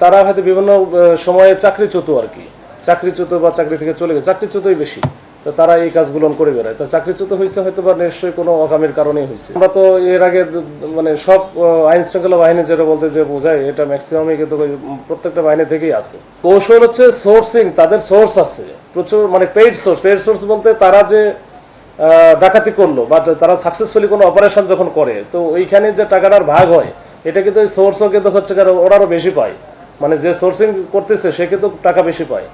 তারা হয়তো বিভিন্ন সময়ে চাকরিচ্যুত আর কি। চাকরিচ্যুত বা চাকরি থেকে চলে গেছে। চাকরিচ্যুতই বেশি। তো তারা এই কাজগুলো করে বেড়ায়। তা চাকরিচ্যুত হয়েছে হয়তো বা নিশ্চয়ই কোনো অকামের কারণেই হয়েছে আমরা তো এর আগে মানে সব আইন শৃঙ্খলা বাহিনী যেটা বলতে যে বোঝায়, এটা ম্যাক্সিমামই কিন্তু প্রত্যেকটা বাহিনী থেকেই আছে। কৌশল হচ্ছে সোর্সিং তাদের সোর্স আছে। প্রচুর মানে পেইড সোর্স পেইড সোর্স বলতে তারা যে ডাকাতি করল বা তারা সাকসেসফুলি কোনো অপারেশন যখন করে, তো ওইখানে যে টাকাটার ভাগ হয়, এটা কিন্তু ওই সোর্সও কিন্তু হচ্ছে কারণ ওরারও বেশি পায়। মানে যে সোর্সিং করতেছে সে কিন্তু টাকা বেশি পায়।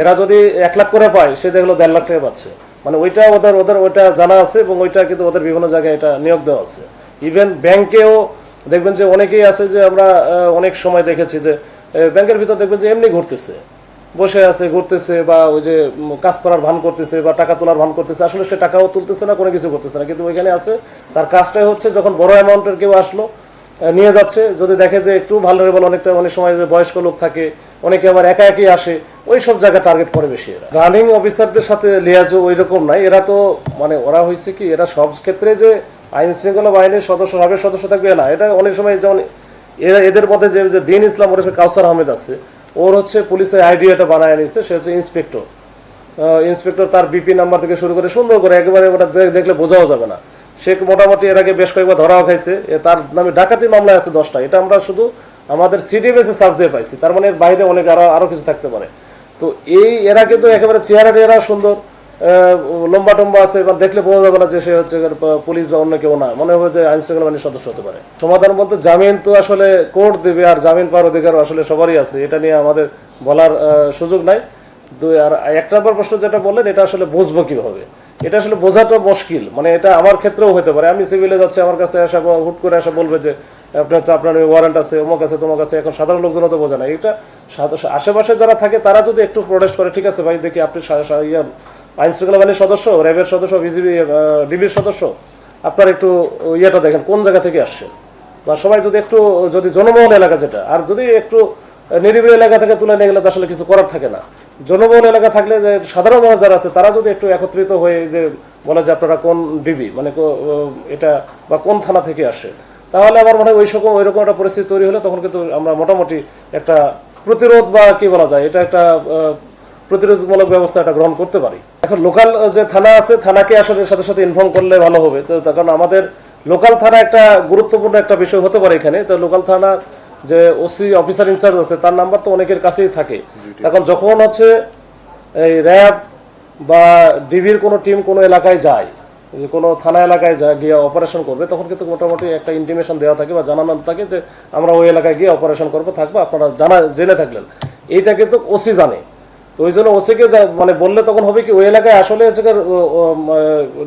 এরা যদি এক লাখ করে পায়, সে দেখল দেড় লাখ টাকা পাচ্ছে। মানে ওইটা ওদের ওদের, ওইটা জানা আছে এবং ওইটা কিন্তু ওদের বিভিন্ন জায়গায় এটা নিয়োগ দেওয়া আছে। ইভেন ব্যাংকেও দেখবেন যে অনেকেই আছে যে আমরা অনেক সময় দেখেছি যে ব্যাংকের ভিতর দেখবেন যে এমনি ঘুরতেছে। বসে আছে, ঘুরতেছে বা ওই যে কাজ করার ভান করতেছে বা টাকা তোলার ভান করতেছে। আসলে সে টাকাও তুলতেছে না, কোনো কিছু করতেছে না। কিন্তু ওইখানে আছে, তার কাজটাই হচ্ছে যখন বড় অ্যামাউন্টের কেউ আসলো নিয়ে যাচ্ছে। যদি দেখে যে একটু ভালোরেবল অনেকটা অনেক সময় যে বয়স্ক লোক থাকে, অনেকে আবার একা একই আসে, ওই সব জায়গা টার্গেট করে বেশি এরা। রানিং অফিসারদের সাথে লিয়াজও ওই রকম নাই। এরা তো মানে ওরা হয়েছে কি, এরা সব ক্ষেত্রে যে আইন শৃঙ্খলা বাহিনীর সদস্য হবে সদস্য থাকবে না। এটা অনেক সময় যেমন এরা এদের মধ্যে যে দিন ইসলাম ওরফে কাউসার আহমেদ আছে। ওর হচ্ছে পুলিশের আইডিয়াটা বানায় নিছে, সে হচ্ছে ইন্সপেক্টর ইন্সপেক্টর তার বিপি নাম্বার থেকে শুরু করে সুন্দর করে একেবারে ওটা দেখলে বোঝাও যাবে না। সে মোটামুটি এর আগে বেশ কয়েকবার ধরাও খাইছে। তার নামে ডাকাতি মামলা আছে দশটা এটা আমরা শুধু আমাদের সিডিএমএস এ সার্চ দিয়ে পাইছি। তার মানে এর বাইরে অনেক আরও আরও কিছু থাকতে পারে। তো এই এরা কিন্তু একেবারে চেহারাটা এরা সুন্দর লম্বা টম্বা আছে, এবার দেখলে বোঝা যাবে না যে সে হচ্ছে পুলিশ বা অন্য কেউ না। মনে হবে যে আইন শৃঙ্খলা বাহিনীর সদস্য হতে পারে। সমাধান বলতে জামিন তো আসলে কোর্ট দেবে আর জামিন পাওয়ার অধিকার আসলে সবারই আছে। এটা নিয়ে আমাদের বলার সুযোগ নাই। দুই, আর এক নম্বর প্রশ্ন যেটা বললেন, এটা আসলে বুঝব কীভাবে? এটা আসলে বোঝাটা মুশকিল। মানে এটা আমার ক্ষেত্রেও হতে পারে। আমি সিভিলে যাচ্ছি, আমার কাছে আসা হুট করে আসা বলবে যে, আপনার আপনার ওয়ারেন্ট আছে, অমুক আছে তোমার কাছে এখন সাধারণ লোকজন তো বোঝে না। এটা আশেপাশে যারা থাকে, তারা যদি একটু প্রোটেস্ট করে, ঠিক আছে ভাই, দেখি আপনি আইন শৃঙ্খলা বাহিনীর সদস্য, র্যাবের সদস্য, বিজিবি ডিবির সদস্য, আপনার একটু ইয়েটা দেখেন, কোন জায়গা থেকে আসছে? বা সবাই যদি একটু, যদি জনবহুল এলাকা যেটা, আর যদি একটু নিরিবিলি এলাকা থেকে তুলে নিয়ে গেলে তো আসলে কিছু করার থাকে না। জনবহুল এলাকা থাকলে যে সাধারণ মানুষ যারা আছে, তারা যদি একটু একত্রিত হয়ে যে বলে যে আপনারা কোন ডিবি মানে এটা বা কোন থানা থেকে আসে, তাহলে আমার মনে হয় ওই সকম ওইরকম একটা পরিস্থিতি তৈরি হলে তখন কিন্তু আমরা মোটামুটি একটা প্রতিরোধ বা কি বলা যায়, এটা একটা প্রতিরোধমূলক ব্যবস্থা এটা গ্রহণ করতে পারি। এখন লোকাল যে থানা আছে, থানাকে আসলে সাথে সাথে ইনফর্ম করলে ভালো হবে। তো কারণ আমাদের লোকাল থানা একটা গুরুত্বপূর্ণ একটা বিষয় হতে পারে এখানে। তো লোকাল থানা যে ওসি অফিসার ইনচার্জ আছে তার নাম্বার তো অনেকের কাছেই থাকে। তখন যখন হচ্ছে এই র্যাব বা ডিবির কোনো টিম কোনো এলাকায় যায় যে কোনো থানা এলাকায় যা গিয়ে অপারেশন করবে তখন কিন্তু মোটামুটি একটা ইন্টিমেশন দেওয়া থাকে বা জানানো থাকে যে আমরা ওই এলাকায় গিয়ে অপারেশন করব থাকব আপনারা জানা জেনে থাকলেন। এইটা কিন্তু ওসি জানে। তো ওই জন্য ওসিকে মানে বললে তখন হবে কি, ওই এলাকায় আসলে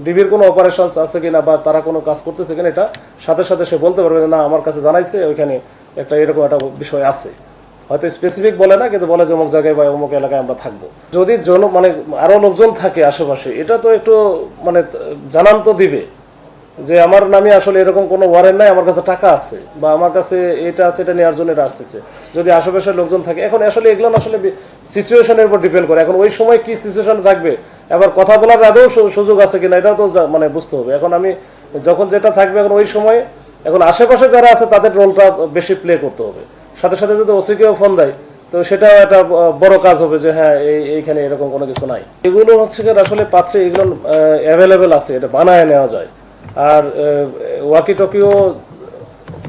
ডিবির কোনো অপারেশন আছে কিনা বা তারা কোনো কাজ করতেছে কিনা, এটা সাথে সাথে সে বলতে পারবে না, আমার কাছে জানাইছে, ওইখানে একটা এরকম একটা বিষয় আছে। হয়তো স্পেসিফিক বলে না, কিন্তু বলে যে, অমুক জায়গায় বা অমুক এলাকায় আমরা থাকব। যদি জন মানে আরও লোকজন থাকে আশেপাশে, এটা তো একটু মানে জানান তো দিবে। যে আমার নামে আসলে এরকম কোনো ওয়ারেন্ট নাই, আমার কাছে টাকা আছে বা আমার কাছে এটা আছে, এটা নেওয়ার জন্য এটা আসতেছে। যদি আশেপাশের লোকজন থাকে, এখন আসলে এগুলো আসলে সিচুয়েশনের উপর ডিপেন্ড করে। এখন ওই সময় কি সিচুয়েশন থাকবে? এবার কথা বলার আদৌ সুযোগ আছে কিনা, এটাও তো মানে বুঝতে হবে। এখন আমি যখন যেটা থাকবে, এখন ওই সময়, এখন আশেপাশে যারা আছে, তাদের রোলটা বেশি প্লে করতে হবে। সাথে সাথে যদি ওসিকেও ফোন দেয়, তো সেটা একটা বড় কাজ হবে যে হ্যাঁ এই এইখানে এরকম কোনো কিছু নাই। এগুলো হচ্ছে আসলে পাচ্ছে, এগুলো অ্যাভেলেবেল আছে, এটা বানায় নেওয়া যায়। আর ওয়াকি টকিও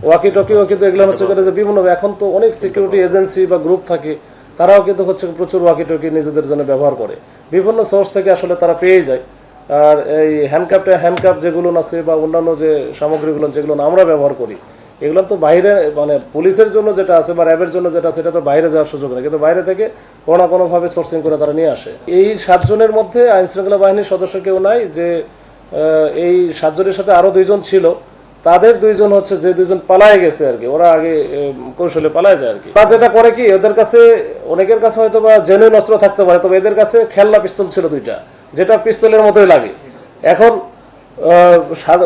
ওয়াকি টকিও কিন্তু এগুলো হচ্ছে যে বিভিন্ন, এখন তো অনেক সিকিউরিটি এজেন্সি বা গ্রুপ থাকে, তারাও কিন্তু হচ্ছে প্রচুর ওয়াকি টকি নিজেদের জন্য ব্যবহার করে। বিভিন্ন সোর্স থেকে আসলে তারা পেয়ে যায়। আর এই হ্যান্ডকাপটা হ্যান্ডকাপ যেগুলো আছে বা অন্যান্য যে সামগ্রীগুলো যেগুলো আমরা ব্যবহার করি, এগুলো তো বাইরে মানে পুলিশের জন্য যেটা আছে বা র্যাবের জন্য যেটা সেটা তো বাইরে যাওয়ার সুযোগ নেই। কিন্তু বাইরে থেকে কোনো না কোনোভাবে সোর্সিং করে তারা নিয়ে আসে। এই সাতজনের মধ্যে আইন শৃঙ্খলা বাহিনীর সদস্য কেউ নাই যে এই সাতজনের সাথে আরও দুইজন ছিল। তাদের দুইজন হচ্ছে যে দুইজন পালায় গেছে আর কি। ওরা আগে কৌশলে পালায় যায় আর কি। তারা যেটা করে কি, ওদের কাছে, অনেকের কাছে হয়তো বা জেনুইন অস্ত্র থাকতে পারে, তবে এদের কাছে খেলনা পিস্তল ছিল দুইটা, যেটা পিস্তলের মতোই লাগে। এখন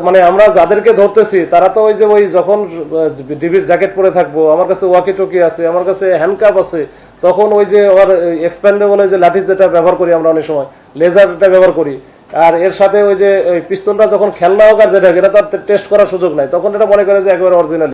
মানে আমরা যাদেরকে ধরতেছি, তারা তো ওই যে ওই যখন ডিবির জ্যাকেট পরে থাকব, আমার কাছে ওয়াকি টকি আছে, আমার কাছে হ্যান্ডকাপ আছে, তখন ওই যে ওর এক্সপ্যান্ডেবল যে লাঠি যেটা ব্যবহার করি আমরা অনেক সময় লেজারটা ব্যবহার করি। আর এর সাথে ওই যে পিস্তলটা যখন খেলনা হোক আর যেটা এটা তার টেস্ট করার সুযোগ নাই। তখন এটা মনে করে যে একেবারে অরিজিনাল